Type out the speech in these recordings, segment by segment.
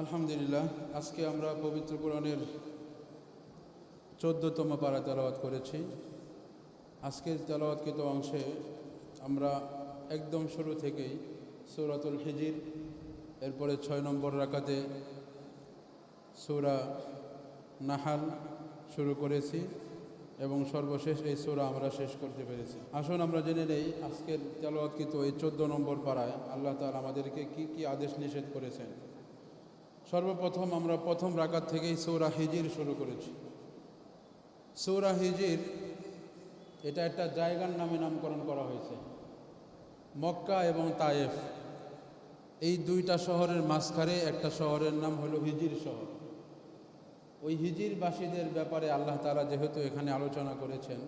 আলহামদুলিল্লাহ, আজকে আমরা পবিত্র কোরআনের চোদ্দতম পারা তেলাওয়াত করেছি। আজকের তেলাওয়াতকৃত অংশে আমরা একদম শুরু থেকেই সৌরাতুল হিজির, এরপরে ছয় নম্বর রাকাতে সৌরা নাহাল শুরু করেছি এবং সর্বশেষ এই সূরা আমরা শেষ করতে পেরেছি। আসুন আমরা জেনে নেই আজকের তেলাওয়াতকৃত এই চোদ্দ নম্বর পাড়ায় আল্লাহ তাআলা আমাদেরকে কি কি আদেশ নিষেধ করেছেন। সর্বপ্রথম আমরা প্রথম রাকাত থেকেই সৌরা হিজির শুরু করেছি। সৌরা হিজির, এটা একটা জায়গার নামে নামকরণ করা হয়েছে। মক্কা এবং তায়েফ। এই দুইটা শহরের মাঝখানে একটা শহরের নাম হলো হিজির শহর। ওই হিজিরবাসীদের ব্যাপারে আল্লাহ তারা যেহেতু এখানে আলোচনা করেছেন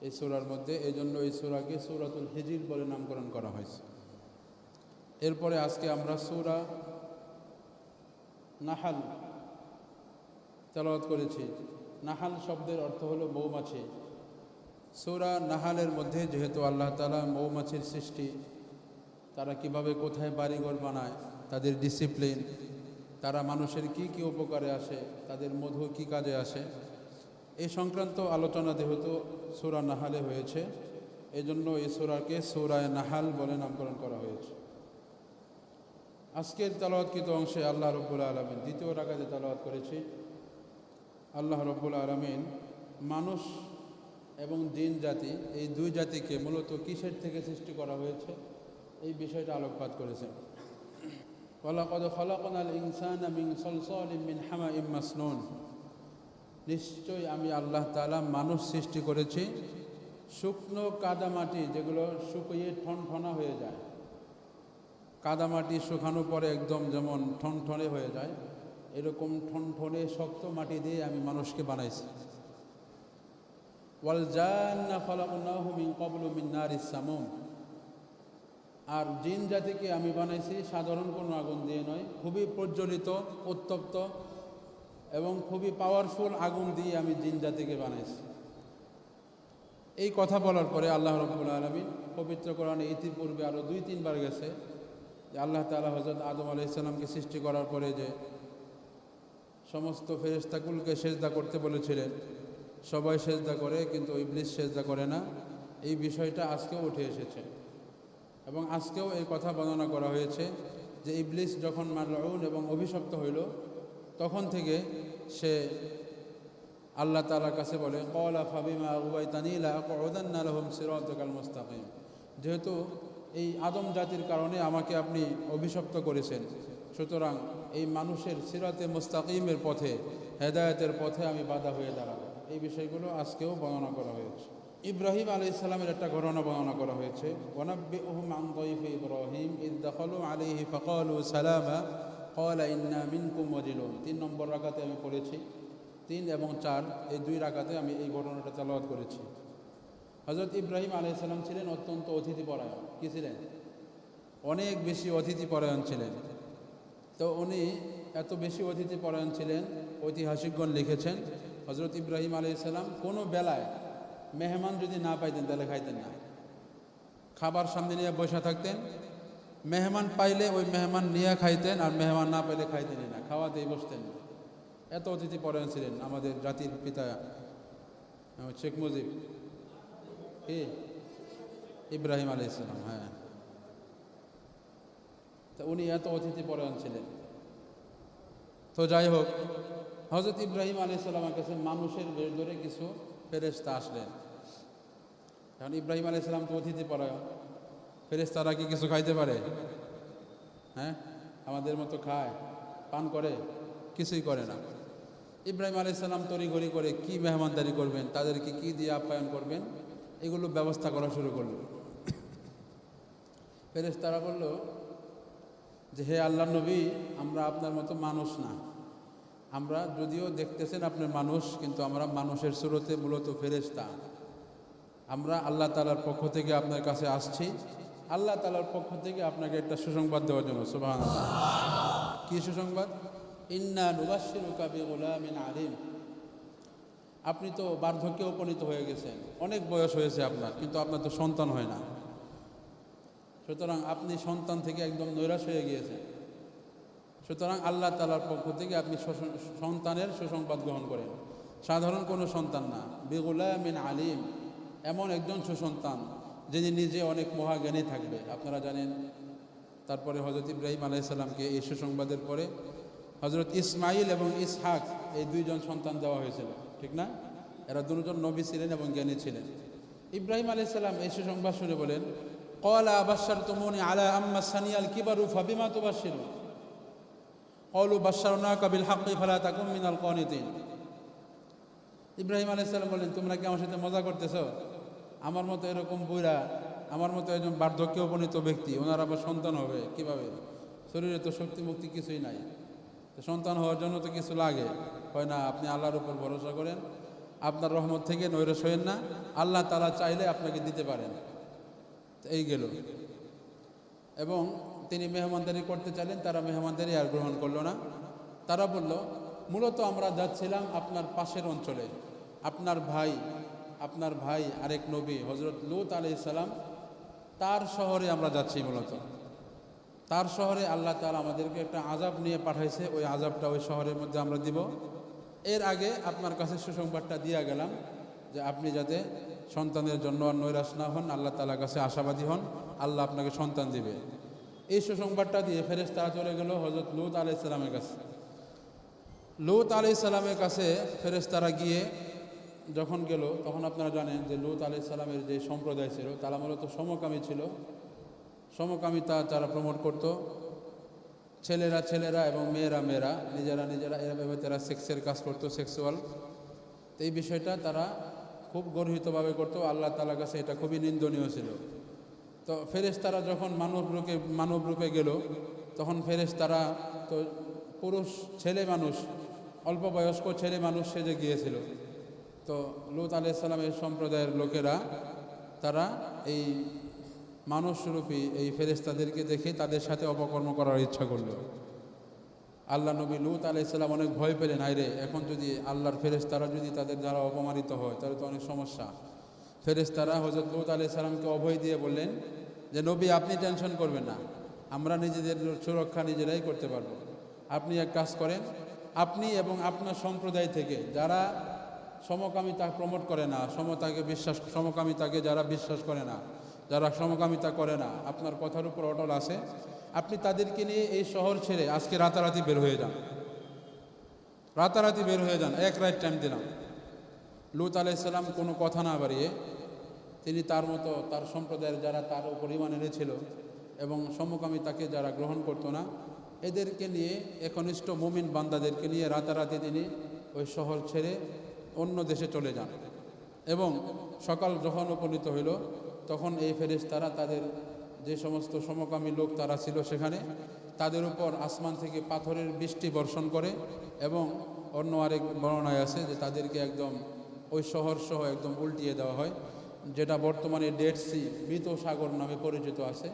এই সূরার মধ্যে এই জন্য এই সূরাকে সূরাতুল হিজির বলে নামকরণ করা হয়েছে। এরপরে আজকে আমরা সূরা নাহাল। তেলাওয়াত করেছি। নাহাল শব্দের অর্থ হলো মৌমাছি। সূরা নাহালের মধ্যে যেহেতু আল্লাহ তালা মৌমাছির সৃষ্টি, তারা কীভাবে কোথায় বাড়িঘর বানায়, তাদের ডিসিপ্লিন তারা মানুষের কি কি উপকারে আসে, তাদের মধু কি কাজে আসে এই সংক্রান্ত আলোচনা যেহেতু সূরা নাহালে হয়েছে, এজন্য এই সূরাকে সূরায় নাহাল বলে নামকরণ করা হয়েছে। আজকের তালাওয়াতকৃত অংশে আল্লাহ রব্বুল আলমিন, দ্বিতীয় রাকাতে তালাওয়াত করেছি, আল্লাহ রব্বুল আলমিন মানুষ এবং জিন জাতি, এই দুই জাতিকে মূলত কিসের থেকে সৃষ্টি করা হয়েছে, এই বিষয়টা আলোকপাত করেছেন ওয়ালাকাদ খলাকনাল ইনসানা মিন সলসলিম মিন হামাইম মাসনুন। নিশ্চয়ই আমি আল্লাহ তাআলা মানুষ সৃষ্টি করেছি, শুকনো কাদামাটি যেগুলো শুকিয়ে ঠনঠনা হয়ে যায়। কাদামাটি শুকানোর পরে একদম যেমন ঠনঠনে হয়ে যায়, এরকম ঠনঠনে শক্ত মাটি দিয়ে আমি মানুষকে বানাইছি। জান্না আর জিন জাতিকে আমি বানাইছি সাধারণ কোনো আগুন দিয়ে নয়, খুবই প্রজ্বলিত, উত্তপ্ত এবং খুবই পাওয়ারফুল আগুন দিয়ে আমি জিন জাতিকে বানাইছি। এই কথা বলার পরে আল্লাহ রব্বুল আলমী পবিত্র কোরআনে ইতিপূর্বে আরও দুই তিনবার গেছে আল্লাহ তালা হজরত আদম আলাইসাল্লামকে সৃষ্টি করার পরে যে সমস্ত ফেরেস্তাকুলকে সেজদা করতে বলেছিলেন, সবাই সেজদা করে কিন্তু ইবলিস সেজদা করে না। এই বিষয়টা আজকেও উঠে এসেছে এবং আজকেও এই কথা বর্ণনা করা হয়েছে যে ইবলিস যখন মারউন এবং অভিশপ্ত হইল, তখন থেকে সে আল্লাহ তালার কাছে বলে কলা ফাবিমা উবাইতানিলা ওদান্নালহম সিরাতকাল মুস্তাকিম। যেহেতু এই আদম জাতির কারণে আমাকে আপনি অভিশপ্ত করেছেন। সুতরাং এই মানুষের সিরাতে মুস্তাকিমের পথে, হেদায়তের পথে আমি বাধা হয়ে দাঁড়াবো। এই বিষয়গুলো আজকেও বর্ণনা করা হয়েছে। ইব্রাহিম আলি ইসলামের একটা ঘটনা বর্ণনা করা হয়েছে। ইব্রাহিম সালামা তিন নম্বর রাখাতে আমি পড়েছি, তিন এবং চার, এই দুই রাখাতে আমি এই ঘটনাটা চালাবাদ করেছি। হজরত ইব্রাহিম আলি ইসলাম ছিলেন অত্যন্ত অতিথি পরায়ণ। কী ছিলেন? অনেক বেশি অতিথি পরায়ণ ছিলেন। তো উনি এত বেশি অতিথি পরায়ণ ছিলেন, ঐতিহাসিকগণ লিখেছেন হজরত ইব্রাহিম আলি ইসলাম কোনো বেলায় মেহমান যদি না পাইতেন তাহলে খাইতেন না। খাবার সামনে নিয়ে বসে থাকতেন, মেহমান পাইলে ওই মেহমান নিয়ে খাইতেন আর মেহমান না পাইলে খাইতেনই না, খাওয়াতেই বসতেন। এত অতিথি পরায়ণ ছিলেন আমাদের জাতির পিতা শেখ মুজিব। কি ইব্রাহিম আলি ইসলাম হ্যাঁ। তা উনি এত অতিথি পরায়ণ ছিলেন তো যাই হোক হজরত ইব্রাহিম আলি ইসলামের কাছে মানুষের বেশ ধরে কিছু ফেরেস্তা আসলেন। এখন ইব্রাহিম আলি ইসলাম তো অতিথি পরায়ণ ফেরেস্তারা কি কিছু খাইতে পারে? হ্যাঁ আমাদের মতো খায়, পান করে, কিছুই করে না। ইব্রাহিম আলি ইসলাম তড়িঘড়ি করে কি মেহমানদারি করবেন, তাদেরকে কি দিয়ে আপ্যায়ন করবেন? এগুলো ব্যবস্থা করা শুরু করল। ফেরেস্তারা বলল যে, হে আল্লাহ নবী, আমরা আপনার মতো মানুষ না। আমরা যদিও দেখতেছেন আপনার মানুষ, কিন্তু আমরা মানুষের সুরতে মূলত ফেরেস্তা আমরা আল্লাহ তালার পক্ষ থেকে আপনার কাছে আসছি। আল্লাহ তালার পক্ষ থেকে আপনাকে একটা সুসংবাদ দেওয়ার জন্য। সুবাহ কি সুসংবাদ? ইন্না নুবাসির কাবি গোলামিন আলিম। আপনি তো বার্ধক্যে উপনীত হয়ে গেছেন। অনেক বয়স হয়েছে আপনার, কিন্তু আপনার তো সন্তান হয় না। সুতরাং আপনি সন্তান থেকে একদম নৈরাশ হয়ে গিয়েছেন। সুতরাং আল্লাহ তালার পক্ষ থেকে আপনি সন্তানের সুসংবাদ গ্রহণ করেন। সাধারণ কোনো সন্তান না। বেগুলামিন আলিম, এমন একজন সুসন্তান যিনি নিজে অনেক মহাজ্ঞানী থাকবে। আপনারা জানেন, তারপরে হজরত ইব্রাহিম আলাইসাল্লামকে এই সুসংবাদের পরে হজরত ইসমাইল এবং ইসহাক এই দুইজন সন্তান দেওয়া হয়েছিল। ঠিক না? এরা দুজন নবী ছিলেন এবং জ্ঞানী ছিলেন। ইব্রাহিম আলাইসাল্লাম এই সুসংবাদ শুনে বলেন কলা আবাসার তুমনি আলা আম্মা সানিয়াল কিবারু ফাবিমা তুবাসির কলু বাসারনা কাবিল হাক্কি ফালা তাকুম মিনাল কনিতিন ইব্রাহিম আলাইসাল্লাম বলেন, তোমরা কি আমার সাথে মজা করতেছ? আমার মতো এরকম বইরা আমার মতো একজন বার্ধক্যে উপনীত ব্যক্তি, ওনার আবার সন্তান হবে, কীভাবে? শরীরে তো শক্তি মুক্তি কিছুই নাই। সন্তান হওয়ার জন্য তো কিছু লাগে। হয় না, আপনি আল্লাহর উপর ভরসা করেন। আপনার রহমত থেকে নৈরস হইন না। আল্লাহ তালা চাইলে আপনাকে দিতে পারেন। এই গেল। এবং তিনি মেহমানদারি করতে চাইলেন, তারা মেহমানদারি আর গ্রহণ করল না। তারা বলল, মূলত আমরা যাচ্ছিলাম আপনার পাশের অঞ্চলে। আপনার ভাই আপনার ভাই আরেক নবী হজরত লুত আলি সালাম, তার শহরে আমরা যাচ্ছি মূলত। তার শহরে আল্লাহ তালা আমাদেরকে একটা আজাব নিয়ে পাঠাইছে, ওই আজাবটা ওই শহরের মধ্যে আমরা দিব। এর আগে আপনার কাছে সুসংবাদটা দিয়ে গেলাম যে আপনি যাতে সন্তানের জন্য আর নৈরাশ না হন, আল্লাহ তালার কাছে আশাবাদী হন, আল্লাহ আপনাকে সন্তান দিবে। এই সুসংবাদটা দিয়ে ফেরেস তারা চলে গেল হজরত লুত আলাই সালামের কাছে। লুত আলাই সালামের কাছে ফেরেস তারা গিয়ে যখন গেল, তখন আপনারা জানেন যে লুত আলাই সালামের যে সম্প্রদায় ছিল, তারা মূলত সমকামী ছিল। সমকামিতা যারা প্রমোট করত, ছেলেরা ছেলেরা এবং মেয়েরা মেয়েরা, নিজেরা নিজেরা, এভাবে তারা সেক্সের কাজ করতো, সেক্সুয়াল। তো এই বিষয়টা তারা খুব গর্হিতভাবে করতো, আল্লাহ তালার কাছে এটা খুবই নিন্দনীয় ছিল। তো ফেরেস তারা যখন মানব রূপে মানব রূপে গেল, তখন ফেরেস তারা তো পুরুষ, ছেলে মানুষ, অল্প বয়স্ক ছেলে মানুষ সেজে গিয়েছিল। তো লুত আলাইহিস সালামের সম্প্রদায়ের লোকেরা তারা এই মানুষরূপী এই ফেরেশতাদেরকে দেখে তাদের সাথে অপকর্ম করার ইচ্ছা করল। আল্লাহ নবী লুত আলাইসাল্লাম অনেক ভয় পেলেন আইরে এখন যদি আল্লাহর ফেরেশতারা যদি তাদের দ্বারা অপমানিত হয়, তাহলে তো অনেক সমস্যা। ফেরেশতারা হজরত লুত আলাইসাল্লামকে অভয় দিয়ে বললেন যে, নবী, আপনি টেনশন করবেন না, আমরা নিজেদের সুরক্ষা নিজেরাই করতে পারব। আপনি এক কাজ করেন, আপনি এবং আপনার সম্প্রদায় থেকে যারা সমকামিতা প্রমোট করে না, সমতাকে বিশ্বাস, সমকামিতাকে যারা বিশ্বাস করে না যারা সমকামিতা করে না, আপনার কথার উপর অটল আছে। আপনি তাদেরকে নিয়ে এই শহর ছেড়ে আজকে রাতারাতি বের হয়ে যান। রাতারাতি বের হয়ে যান, এক রাইট টাইম দিলাম। লুত আলাইসাল্লাম কোনো কথা না বাড়িয়ে তিনি তার মতো, তার সম্প্রদায়ের যারা তার উপর ইমান এনেছিল এবং সমকামিতাকে যারা গ্রহণ করতো না, এদেরকে নিয়ে একনিষ্ঠ মুমিন বান্দাদেরকে নিয়ে রাতারাতি তিনি ওই শহর ছেড়ে অন্য দেশে চলে যান। এবং সকাল যখন উপনীত হইল তখন এই ফেরেশ তারা তাদের যে সমস্ত সমকামী লোক তারা ছিল সেখানে, তাদের উপর আসমান থেকে পাথরের বৃষ্টি বর্ষণ করে এবং অন্য আরেক বর্ণনায় আছে যে তাদেরকে একদম ওই শহর সহ একদম উল্টিয়ে দেওয়া হয়, যেটা বর্তমানে ডেড সি মৃত সাগর নামে পরিচিত আছে।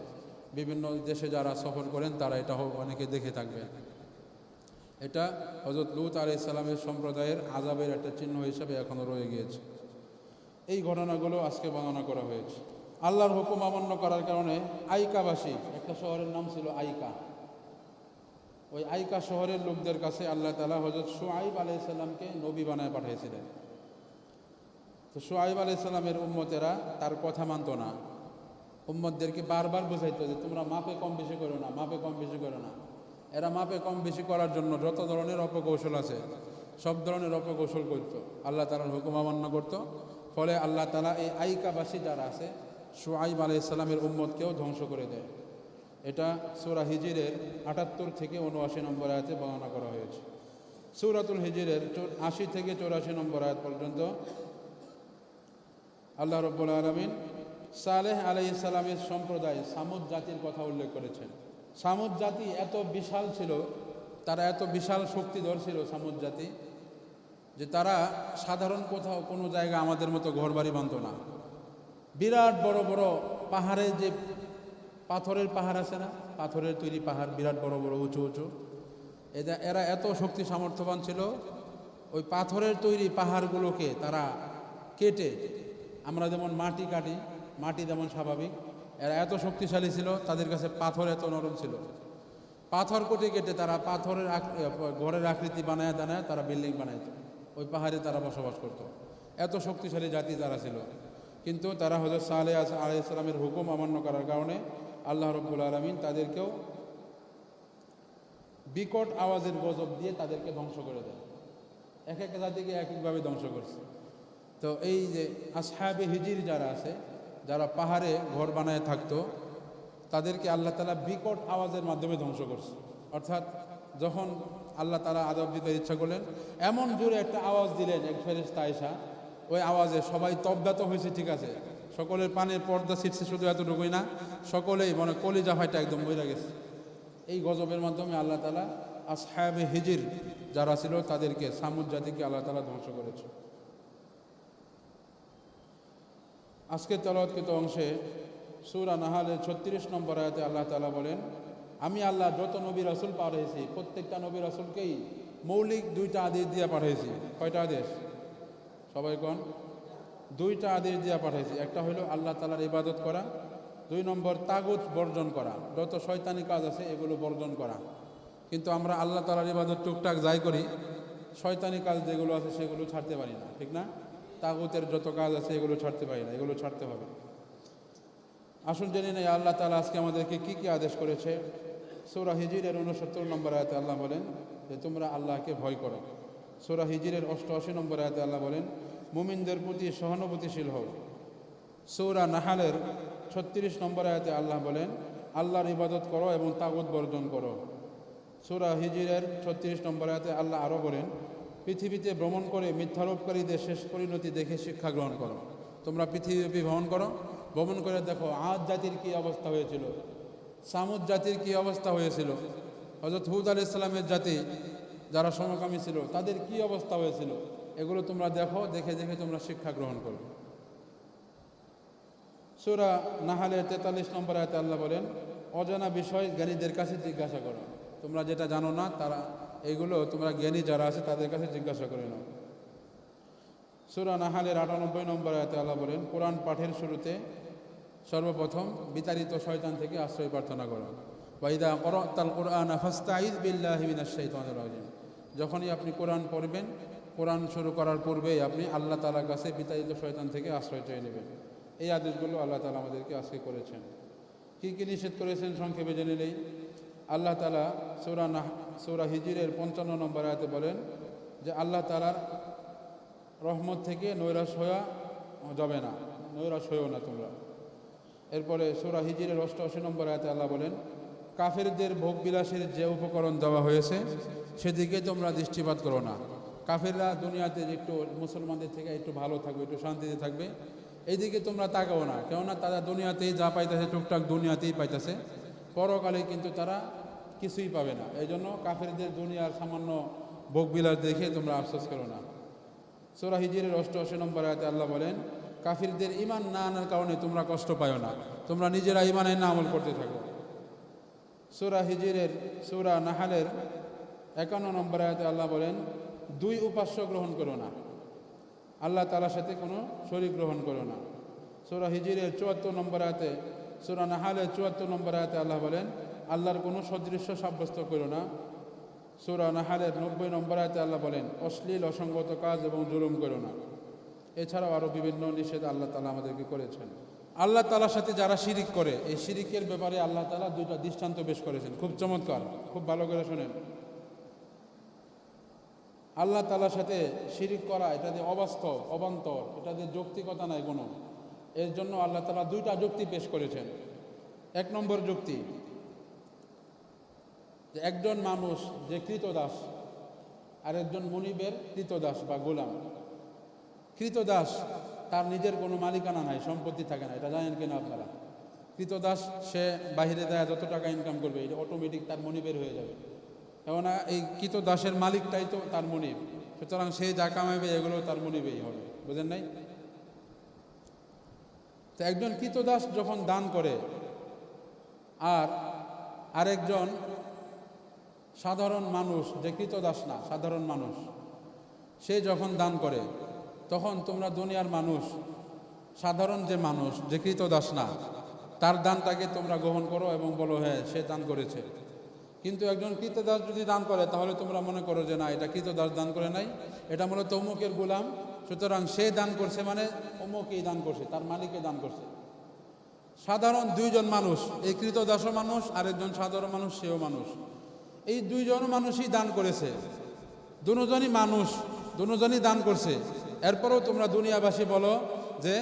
বিভিন্ন দেশে যারা সফর করেন তারা এটা অনেকে দেখে থাকবেন। এটা হজরত লুত আলাই সালামের সম্প্রদায়ের আজাবের একটা চিহ্ন হিসাবে এখনও রয়ে গিয়েছে। এই ঘটনাগুলো আজকে বর্ণনা করা হয়েছে। আল্লাহর হুকুম অমান্য করার কারণে আইকাবাসী, একটা শহরের নাম ছিল আইকা। ওই আইকা শহরের লোকদের কাছে আল্লাহ তালা হজরত সোয়াইব আলাইসাল্লামকে নবী বানায় পাঠিয়েছিলেন। তো সোয়াইব আলাইসাল্লামের উম্মতেরা তার কথা মানত না। উম্মতদেরকে বারবার বোঝাইতো যে তোমরা মাপে কম বেশি করো না, মাপে কম বেশি করো না। এরা মাপে কম বেশি করার জন্য যত ধরনের অপকৌশল আছে, সব ধরনের অপকৌশল করত। আল্লাহ তালার হুকুম অমান্য করত। ফলে আল্লাহ তালা এই আইকাবাসী যারা আছে সোয়াইব আলাইসাল্লামের উম্মতকেও ধ্বংস করে দেয়। এটা সুরা হিজিরের আটাত্তর থেকে উনআশি নম্বর আয়াতে বর্ণনা করা হয়েছে। সুরাতুল হিজিরের আশি থেকে চৌরাশি নম্বর আয়াত পর্যন্ত আল্লাহ রব্বুল আলমিন সালেহ আলাই ইসালামের সম্প্রদায় সামুদ জাতির কথা উল্লেখ করেছেন। সামুদ জাতি এত বিশাল ছিল, তারা এত বিশাল শক্তিধর ছিল সামুদ জাতি, যে তারা সাধারণ কোথাও কোনো জায়গা আমাদের মতো ঘরবাড়ি বাঁধত না। বিরাট বড় বড় পাহাড়ে যে পাথরের পাহাড় আছে না, পাথরের তৈরি পাহাড়, বিরাট বড় বড়, উঁচু উঁচু। এরা এরা এত শক্তি সামর্থ্যবান ছিল, ওই পাথরের তৈরি পাহাড়গুলোকে তারা কেটে, আমরা যেমন মাটি কাটি, মাটি যেমন স্বাভাবিক, এরা এত শক্তিশালী ছিল, তাদের কাছে পাথর এত নরম ছিল। পাথর কেটে কেটে তারা পাথরের ঘরের আকৃতি বানায় দানায় তারা বিল্ডিং বানাইতো। ওই পাহাড়ে তারা বসবাস করতো। এত শক্তিশালী জাতি তারা ছিল। কিন্তু তারা হজরত সালে আলাই ইসলামের হুকুম অমান্য করার কারণে আল্লাহ রব্বুল আলমিন তাদেরকেও বিকট আওয়াজের গজব দিয়ে তাদেরকে ধ্বংস করে দেয়। এক এক জাতিকে এক একভাবে ধ্বংস করছে। তো এই যে আসহাবে হিজির যারা আছে, যারা পাহাড়ে ঘর বানায় থাকতো, তাদেরকে আল্লাহ তালা বিকট আওয়াজের মাধ্যমে ধ্বংস করছে। অর্থাৎ যখন আল্লাহ তালা আদব দিতে ইচ্ছা করলেন, এমন জোরে একটা আওয়াজ দিলেন এক ফেরেস্তা আয়সা ওই আওয়াজে সবাই তব্যাত হয়েছে, ঠিক আছে। সকলের পানের পর্দা ছিটছে শুধু এতটুকুই না, সকলেই মানে কলিজা হয়টা একদম মরে গেছে। এই গজবের মাধ্যমে আল্লাহ তালা আসহাবে হিজির যারা ছিল তাদেরকে, সামুদ জাতিকে আল্লাহ তালা ধ্বংস করেছে। আজকের তলৎকৃত অংশে সুরা নাহালের ছত্রিশ নম্বর আয়াতে আল্লাহ তালা বলেন, আমি আল্লাহ যত নবী রসুল পাঠিয়েছি, প্রত্যেকটা নবী রসুলকেই মৌলিক দুইটা আদেশ দিয়ে পাঠিয়েছি। কয়টা আদেশ? সবাই কন? দুইটা আদেশ দিয়ে পাঠিয়েছি একটা হলো আল্লাহ তালার ইবাদত করা। দুই নম্বর তাগুত বর্জন করা। যত শয়তানি কাজ আছে, এগুলো বর্জন করা। কিন্তু আমরা আল্লাহ তালার ইবাদত টুকটাক যাই করি, শয়তানি কাজ যেগুলো আছে, সেগুলো ছাড়তে পারি না। ঠিক না? তাগুতের যত কাজ আছে, এগুলো ছাড়তে পারি না। এগুলো ছাড়তে হবে। আসুন জেনে নেই, আল্লাহ তালা আজকে আমাদেরকে কি কি আদেশ করেছে? সৌরা হিজিরের উনসত্তর নম্বর আয়তে আল্লাহ বলেন যে, তোমরা আল্লাহকে ভয় করো। সৌরা হিজিরের অষ্টআশি নম্বর আয়তে আল্লাহ বলেন, মুমিনদের প্রতি সহানুভূতিশীল হও। সৌরা নাহালের ছত্রিশ নম্বর আয়তে আল্লাহ বলেন, আল্লাহর ইবাদত করো এবং তাগুত বর্জন করো। সৌরা হিজিরের ছত্রিশ নম্বর আয়তে আল্লাহ আরও বলেন, পৃথিবীতে ভ্রমণ করে মিথ্যারোপকারীদের শেষ পরিণতি দেখে শিক্ষা গ্রহণ করো। তোমরা পৃথিবীব্যাপী ভ্রমণ করো, ভ্রমণ করে দেখো আজ জাতির কী অবস্থা হয়েছিল, সামুদ জাতির কী অবস্থা হয়েছিল। হজরত হুদ আলি ইসলামের জাতি যারা সমকামী ছিল, তাদের কি অবস্থা হয়েছিল? এগুলো তোমরা দেখো, দেখে দেখে তোমরা শিক্ষা গ্রহণ করো সুরা নাহালের তেতাল্লিশ নম্বর আয়তে আল্লাহ বলেন, অজানা বিষয় জ্ঞানীদের কাছে জিজ্ঞাসা করো। তোমরা যেটা জানো না, তারা এগুলো তোমরা জ্ঞানী যারা আছে, তাদের কাছে জিজ্ঞাসা করে নাও। সুরা নাহালের আটানব্বই নম্বর আয়তে আল্লাহ বলেন, কোরআন পাঠের শুরুতে সর্বপ্রথম বিতাড়িত শয়তান থেকে আশ্রয় প্রার্থনা করো। ওয়াইদা করতাল কোরআন ফাস্তাইজ বিল্লাহি মিনাশ শাইতানির রাজিম। যখনই আপনি কোরআন পড়বেন, কোরআন শুরু করার পূর্বেই আপনি আল্লাহ তালার কাছে বিতাড়িত শয়তান থেকে আশ্রয় চেয়ে নেবেন। এই আদেশগুলো আল্লাহ তালা আমাদেরকে আজকে করেছেন। কী কী নিষেধ করেছেন সংক্ষেপে জেনে নেই। আল্লাহ তালা সৌরা নাহ, সৌরা হিজিরের পঞ্চান্ন নম্বর আয়াতে বলেন যে, আল্লাহ তালার রহমত থেকে নৈরাশ হওয়া যাবে না, নৈরাশ হয়েও না তোমরা। এরপরে সৌরা হিজিরের অষ্টআশি নম্বর আয়াতে আল্লাহ বলেন কাফেরদের ভোগ বিলাসের যে উপকরণ দেওয়া হয়েছে, সেদিকে তোমরা দৃষ্টিপাত করো না। কাফেররা দুনিয়াতে একটু মুসলমানদের থেকে একটু ভালো থাকবে, একটু শান্তিতে থাকবে। এইদিকে তোমরা তাকাও না, কেননা তারা দুনিয়াতেই যা পাইতেছে, টুকটাক দুনিয়াতেই পাইতেছে। পরকালে কিন্তু তারা কিছুই পাবে না। এই জন্য কাফেরদের দুনিয়ার সামান্য ভোগবিলাস দেখে তোমরা আফসোস করো না। সোরা হিজিরের অষ্টআশি নম্বর আয়াতে আল্লাহ বলেন, কাফিরদের ইমান না আনার কারণে তোমরা কষ্ট পাও না। তোমরা নিজেরা ইমানের না আমল করতে থাকো। সুরা হিজিরের, সুরা নাহালের একান্ন নম্বর আয়াতে আল্লাহ বলেন, দুই উপাস্য গ্রহণ করো না। আল্লাহ তালার সাথে কোনো শরীর গ্রহণ করো না। সুরা হিজিরের চুয়াত্তর নম্বর আয়াতে, সুরা নাহালের চুয়াত্তর নম্বর আয়াতে আল্লাহ বলেন, আল্লাহর কোনো সদৃশ্য সাব্যস্ত করো না। সুরা নাহালের নব্বই নম্বর আয়তে আল্লাহ বলেন, অশ্লীল, অসঙ্গত কাজ এবং জুলুম করো না। এছাড়াও আরও বিভিন্ন নিষেধ আল্লাহ তালা আমাদেরকে করেছেন। আল্লাহ তালার সাথে যারা শিরিক করে, এই শিরিকের ব্যাপারে আল্লাহ তালা দুইটা দৃষ্টান্ত পেশ করেছেন। খুব চমৎকার, খুব ভালো করে শোনেন। আল্লাহ তালার সাথে শিরিক করা, এটা দিয়ে অবাস্তব, অবান্তর, এটা দিয়ে যৌক্তিকতা নাই কোনো। এর জন্য আল্লাহ তালা দুইটা যুক্তি পেশ করেছেন। এক নম্বর যুক্তি, যে একজন মানুষ যে কৃতদাস আর একজন মনিবের কৃতদাস বা গোলাম। কৃতদাস তার নিজের কোনো মালিকানা নাই, সম্পত্তি থাকে না, এটা জানেন কিনা আপনারা? কৃতদাস, সে বাহিরে দেয় যত টাকা ইনকাম করবে, এটা অটোমেটিক তার মনিবের হয়ে যাবে। কেননা এই কৃতদাসের মালিকটাই তো তার মনিব সুতরাং সে যা কামাবে এগুলো তার মনিবেই হবে। বুঝেন নাই? তো একজন কৃতদাস যখন দান করে, আর আরেকজন সাধারণ মানুষ, যে কৃতদাস না, সাধারণ মানুষ, সে যখন দান করে তখন তোমরা দুনিয়ার মানুষ, সাধারণ যে মানুষ, যে কৃতদাস না, তার দানটাকে তোমরা গ্রহণ করো এবং বলো হ্যাঁ সে দান করেছে। কিন্তু একজন কৃতদাস যদি দান করে, তাহলে তোমরা মনে করো যে, না, এটা কৃতদাস দান করে নাই। এটা মূলত অমুকের গোলাম। সুতরাং সে দান করছে মানে অমুকেই দান করছে, তার মালিকে দান করছে। সাধারণ দুইজন মানুষ, এই কৃতদাসও মানুষ, আরেকজন সাধারণ মানুষ, সেও মানুষ। এই দুইজন মানুষই দান করেছে। দুজনই মানুষ, দুজনই দান করছে। এরপরেও তোমরা দুনিয়াবাসী বলো যে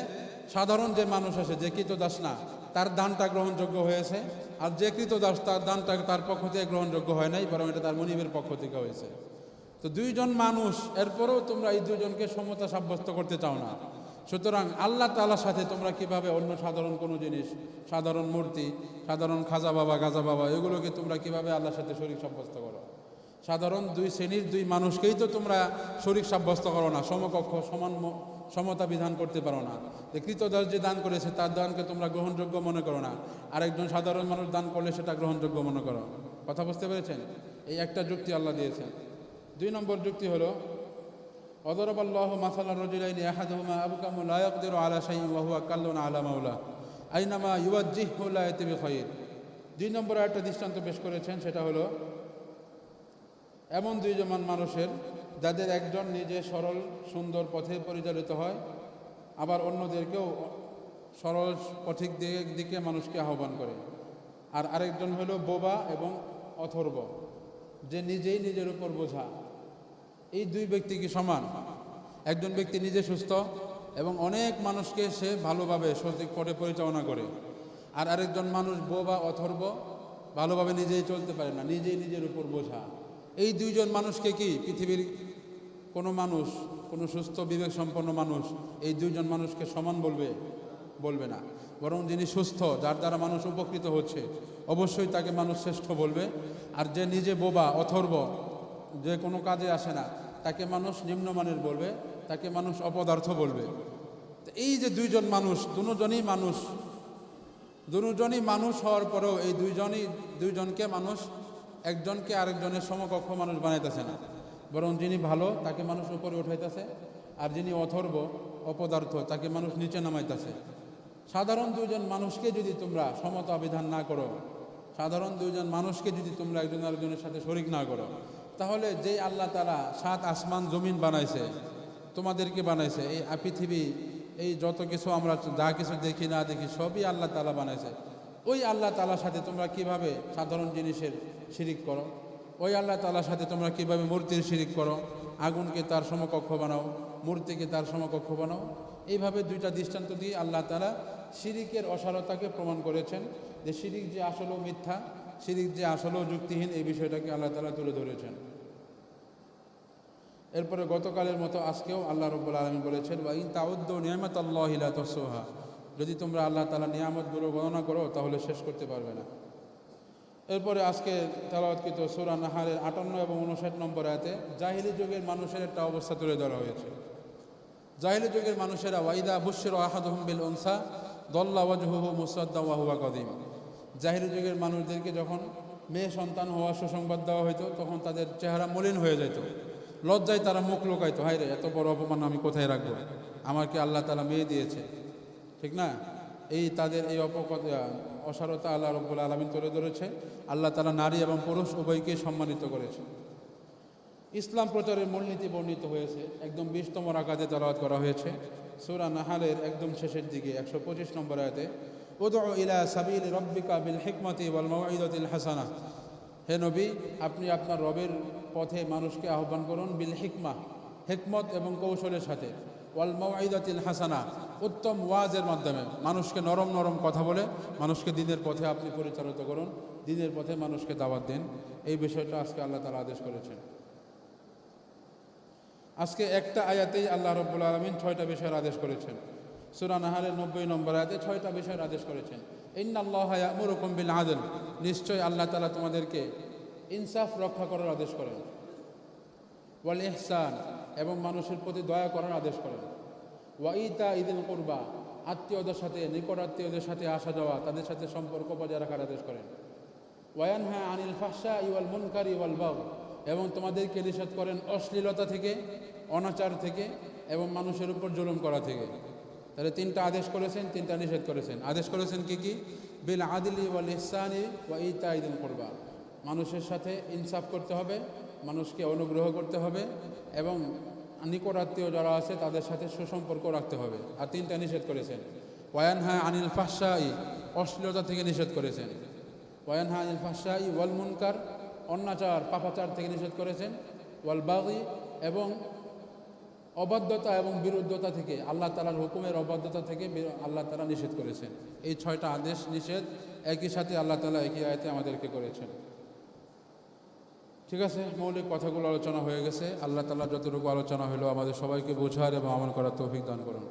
সাধারণ যে মানুষ আছে, যে কৃতদাস না, তার দানটা গ্রহণযোগ্য হয়েছে, আর যে কৃতদাস তার দানটা তার পক্ষ থেকে গ্রহণযোগ্য হয় নাই, বরং এটা তার মনিবের পক্ষ থেকে হয়েছে। তো দুইজন মানুষ, এরপরেও তোমরা এই দুইজনকে সমতা সাব্যস্ত করতে চাও না। সুতরাং আল্লাহ তালার সাথে তোমরা কীভাবে অন্য সাধারণ কোনো জিনিস, সাধারণ মূর্তি, সাধারণ খাজা বাবা, গাজা বাবা, এগুলোকে তোমরা কীভাবে আল্লাহর সাথে শরীর সাব্যস্ত করো? সাধারণ দুই শ্রেণির দুই মানুষকেই তো তোমরা শরীর সাব্যস্ত করো না, সমকক্ষ, সমান সমতা বিধান করতে পারো না। যে কৃতদাস যে দান করেছে, তার দানকে তোমরা গ্রহণযোগ্য মনে করো না। আরেকজন সাধারণ মানুষ দান করলে সেটা গ্রহণযোগ্য মনে করো। কথা বুঝতে পেরেছেন? এই একটা যুক্তি আল্লাহ দিয়েছেন। দুই নম্বর যুক্তি হলো অদরব মাসাল্লা রজুলাইনি আহাদুমা আবু কামুল আয়কদের আলা কাল্লুন মাউলা আইনামা ইউয়াজিহুল্লাহ তিবি খয়ির দুই নম্বর একটা দৃষ্টান্ত পেশ করেছেন, সেটা হলো এমন দুইজন মানুষের, যাদের একজন নিজে সরল, সুন্দর পথে পরিচালিত হয়, আবার অন্যদেরকেও সরল পথিক দিকে মানুষকে আহ্বান করে। আর আরেকজন হলো বোবা এবং অথর্ব, যে নিজেই নিজের উপর বোঝা। এই দুই ব্যক্তি কি সমান? একজন ব্যক্তি নিজে সুস্থ এবং অনেক মানুষকে সে ভালোভাবে সঠিক পথে পরিচালনা করে। আর আরেকজন মানুষ বোবা, অথর্ব, ভালোভাবে নিজেই চলতে পারে না, নিজেই নিজের উপর বোঝা। এই দুইজন মানুষকে কি পৃথিবীর কোনো মানুষ, কোনো সুস্থ বিবেক সম্পন্ন মানুষ এই দুইজন মানুষকে সমান বলবে? বলবে না। বরং যিনি সুস্থ, যার দ্বারা মানুষ উপকৃত হচ্ছে, অবশ্যই তাকে মানুষ শ্রেষ্ঠ বলবে। আর যে নিজে বোবা, অথর্ব, যে কোনো কাজে আসে না, তাকে মানুষ নিম্নমানের বলবে, তাকে মানুষ অপদার্থ বলবে। এই যে দুইজন মানুষ, দুজনই মানুষ দুজনই মানুষ হওয়ার পরেও এই দুইজনই, দুইজনকে মানুষ একজনকে আরেকজনের সমকক্ষ মানুষ বানাইতেছে না। বরং যিনি ভালো, তাকে মানুষ উপরে উঠাইতেছে, আর যিনি অথর্ব, অপদার্থ, তাকে মানুষ নিচে নামাইতেছে। সাধারণ দুইজন মানুষকে যদি তোমরা সমতা বিধান না করো, সাধারণ দুইজন মানুষকে যদি তোমরা একজন আরেকজনের সাথে শরিক না করো, তাহলে যেই আল্লাহ তারা সাত আসমান জমিন বানাইছে, তোমাদেরকে বানাইছে, এই পৃথিবী, এই যত কিছু আমরা, যা কিছু দেখি না দেখি, সবই আল্লাহ তালা বানাইছে। ওই আল্লাহ তালার সাথে তোমরা কীভাবে সাধারণ জিনিসের শিরিক করো? ওই আল্লাহ তালার সাথে তোমরা কীভাবে মূর্তির শিরিক করো? আগুনকে তার সমকক্ষ বানাও, মূর্তিকে তার সমকক্ষ বানাও। এইভাবে দুইটা দৃষ্টান্ত দিয়ে আল্লাহ তালা শিরিকের অসারতাকে প্রমাণ করেছেন যে শিরিক যে আসলেও মিথ্যা, শিরিক যে আসলেও যুক্তিহীন, এই বিষয়টাকে আল্লাহ তালা তুলে ধরেছেন। এরপরে গতকালের মতো আজকেও আল্লাহ রব্বুল আলমী বলেছেন বা ইন তাউদ্দ নিয়ামত আল্লাহ তসোহা যদি তোমরা আল্লাহ তালা নিয়ামতগুলো গণনা করো, তাহলে শেষ করতে পারবে না। এরপরে আজকে তেলাওয়াতকৃত সুরা নাহারের আটান্ন এবং উনষাট নম্বর আয়াতে, জাহিলি যুগের মানুষের একটা অবস্থা তুলে ধরা হয়েছে। জাহিলি যুগের মানুষেরা, ওয়াইদা বুশের আহাদহম বিল উনসা, দল্লা ওয়াজহুহু মুসাদ্দা ওয়াহুয়া কদিম জাহিলি যুগের মানুষদেরকে যখন মেয়ে সন্তান হওয়ার সুসংবাদ দেওয়া হতো তখন তাদের চেহারা মলিন হয়ে যেত লজ্জায় তারা মুখ লোকাইতো হায় রে এত বড় অপমান আমি কোথায় রাখব? আমাকে আল্লাহ তালা মেয়ে দিয়েছে? ঠিক না? এই তাদের এই অপকথ অসারতা আল্লাহ রব্বুল আলমিন তুলে ধরেছে। আল্লাহ তালা নারী এবং পুরুষ উভয়কে সম্মানিত করেছে। ইসলাম প্রচারের মূলনীতি বর্ণিত হয়েছে। একদম বিশতম রাকাতে তালাওয়াত করা হয়েছে। সুরা নাহালের একদম শেষের দিকে, একশো পঁচিশ নম্বর আয়াতে উদু ইলা সাবিল রব্বিকা বিল হিকমতি ওয়াল মাওয়াইদাতিল হাসানা। হে নবী, আপনি আপনার রবের পথে মানুষকে আহ্বান করুন বিল হিকমা, হিকমত এবং কৌশলের সাথে। ওয়াল হাসানা, উত্তম ওয়াজের মাধ্যমে। মানুষকে নরম নরম কথা বলে, মানুষকে দিনের পথে আপনি পরিচালিত করুন, দিনের পথে মানুষকে দাওয়াত দিন। এই বিষয়টা আজকে আল্লাহ তালা আদেশ করেছেন। আজকে একটা আয়াতেই আল্লাহ রব্বুল আলমিন ছয়টা বিষয়ের আদেশ করেছেন। সুরা নাহারের নব্বই নম্বর আয়াতে ছয়টা বিষয়ের আদেশ করেছেন। ইন্নাল্লাহ ইয়ামুরুকুম বিল আদল নিশ্চয় আল্লাহ তালা তোমাদেরকে ইনসাফ রক্ষা করার আদেশ করেন। ওয়াল ইহসান এবং মানুষের প্রতি দয়া করার আদেশ করেন ওয়াইতা ঈদুল কুরবা, আত্মীয়দের সাথে, নিকট আত্মীয়দের সাথে আসা যাওয়া, তাদের সাথে সম্পর্ক বজায় রাখার আদেশ করেন ওয়ান হ্যাঁ আনিল ফাহসা ইওয়াল মুনকার ইওয়াল বাউ এবং তোমাদেরকে নিষেধ করেন অশ্লীলতা থেকে, অনাচার থেকে, এবং মানুষের উপর জুলুম করা থেকে। তাহলে তিনটা আদেশ করেছেন, তিনটা নিষেধ করেছেন। আদেশ করেছেন কি কি? বিল আদিলি ওয়াল ইহসানি ওয়া ইতা কুরবা। মানুষের সাথে ইনসাফ করতে হবে, মানুষকে অনুগ্রহ করতে হবে এবং নিকটাত্মীয় যারা আছে তাদের সাথে সুসম্পর্ক রাখতে হবে। আর তিনটা নিষেধ করেছেন। ওয়ানহা আনিল ফাহসাই অশ্লীলতা থেকে নিষেধ করেছেন। ওয়ানহা আনিল ফাহসাই ওয়াল মুনকার, অন্যাচার, পাপাচার থেকে নিষেধ করেছেন। ওয়াল বাগি এবং অবাধ্যতা এবং বিরুদ্ধতা থেকে, আল্লাহ তালার হুকুমের অবাধ্যতা থেকে আল্লাহ তালা নিষেধ করেছেন। এই ছয়টা আদেশ, নিষেধ একই সাথে আল্লাহ তালা একই আয়তে আমাদেরকে করেছেন। ঠিক আছে? মৌলিক কথাগুলো আলোচনা হয়ে গেছে। আল্লাহ তালা যতটুকু আলোচনা হলো আমাদের সবাইকে বোঝার এবং আমল করার তৌফিক দান করুন।